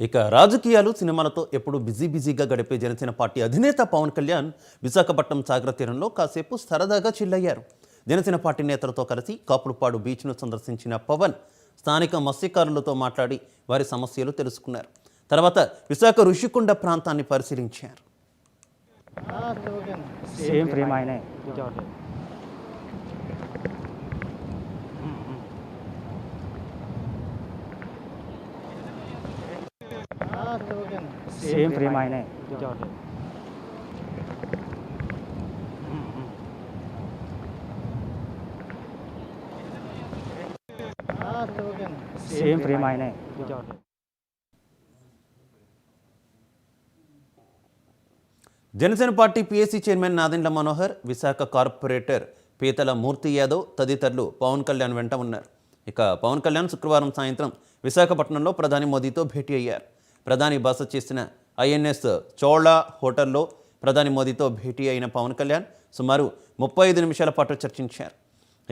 ఇక రాజకీయాలు సినిమాలతో ఎప్పుడు బిజీ బిజీగా గడిపే జనసేన పార్టీ అధినేత పవన్ కళ్యాణ్ విశాఖపట్నం సాగర తీరంలో కాసేపు సరదాగా చిల్లయ్యారు జనసేన పార్టీ నేతలతో కలిసి కాపులపాడు బీచ్ను సందర్శించిన పవన్ స్థానిక మత్స్యకారులతో మాట్లాడి వారి సమస్యలు తెలుసుకున్నారు. తర్వాత విశాఖ ఋషికొండ ప్రాంతాన్ని పరిశీలించారు. సేమ్ ఫ్రేమ్ ఆయనే విజయవాడ సేమ్ ఫ్రేమ్ ఆయనే సేమ్ ఫ్రేమ్ ఆయనే Janasena party PSC chairman Nadendla Manohar Visakha corporator Peethala Murthy Yadav తదితరులు పవన్ కళ్యాణ్ వెంట ఉన్నారు. ఇక పవన్ కళ్యాణ్ శుక్రవారం సాయంత్రం విశాఖపట్నంలో ప్రధాని మోదీతో భేటీ అయ్యారు. ప్రధాని బస చేసిన ఐఎన్ఎస్ చోళా హోటల్లో ప్రధాని మోదీతో భేటీ అయిన పవన్ కళ్యాణ్ సుమారు ముప్పై ఐదు నిమిషాల పాటు చర్చించారు.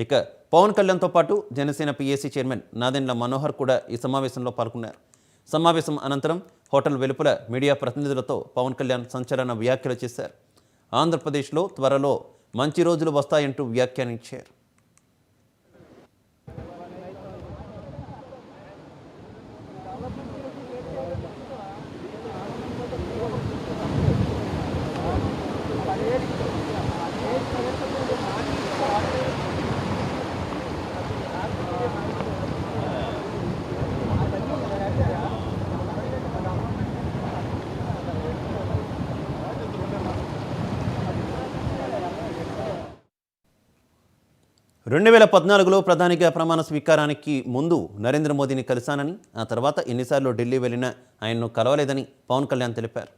ఇక పవన్ కళ్యాణ్తో పాటు జనసేన పిఎస్సీ చైర్మన్ నాదెండ్ల మనోహర్ కూడా ఈ సమావేశంలో పాల్గొన్నారు. సమావేశం అనంతరం హోటల్ వెలుపల మీడియా ప్రతినిధులతో పవన్ కళ్యాణ్ సంచలన వ్యాఖ్యలు చేశారు. ఆంధ్రప్రదేశ్లో త్వరలో మంచి రోజులు వస్తాయంటూ వ్యాఖ్యానించారు. రెండు వేల పద్నాలుగులో ప్రధానిగా ప్రమాణ స్వీకారానికి ముందు నరేంద్ర మోదీని కలిశానని ఆ తర్వాత ఎన్నిసార్లు ఢిల్లీ వెళ్ళినా ఆయన్ను కలవలేదని పవన్ కళ్యాణ్ తెలిపారు.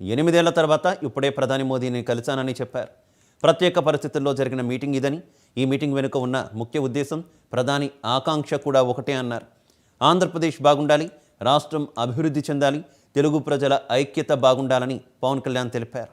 ఎనిమిదేళ్ళ తర్వాత ఇప్పుడే ప్రధాని మోదీని కలిశానని చెప్పారు. ప్రత్యేక పరిస్థితుల్లో జరిగిన మీటింగ్ ఇదని ఈ మీటింగ్ వెనుక ఉన్న ముఖ్య ఉద్దేశం ప్రధాని ఆకాంక్ష కూడా ఒకటే అన్నారు. ఆంధ్రప్రదేశ్ బాగుండాలి రాష్ట్రం అభివృద్ధి చెందాలి తెలుగు ప్రజల ఐక్యత బాగుండాలని పవన్ కళ్యాణ్ తెలిపారు.